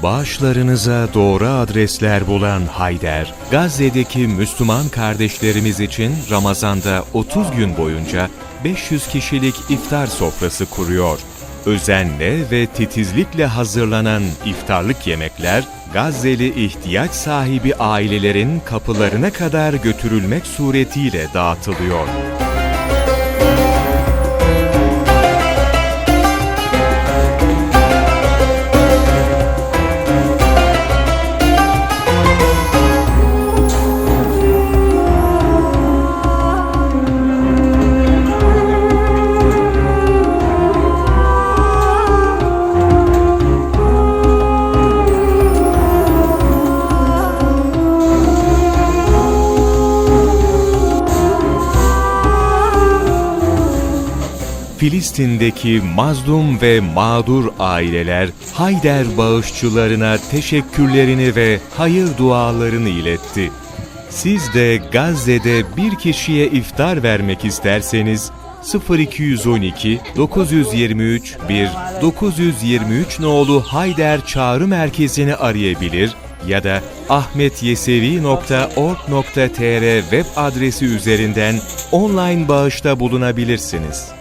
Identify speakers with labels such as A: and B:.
A: İhtiyaçlarınıza doğru adresler bulan Hayder, Gazze'deki Müslüman kardeşlerimiz için Ramazan'da 30 gün boyunca 500 kişilik iftar sofrası kuruyor. Özenle ve titizlikle hazırlanan iftarlık yemekler, Gazze'li ihtiyaç sahibi ailelerin kapılarına kadar götürülmek suretiyle dağıtılıyor. Filistin'deki mazlum ve mağdur aileler Hayder bağışçılarına teşekkürlerini ve hayır dualarını iletti. Siz de Gazze'de bir kişiye iftar vermek isterseniz 0212 923 1 923 nolu Hayder Çağrı Merkezi'ni arayabilir ya da ahmetyesevi.org.tr web adresi üzerinden online bağışta bulunabilirsiniz.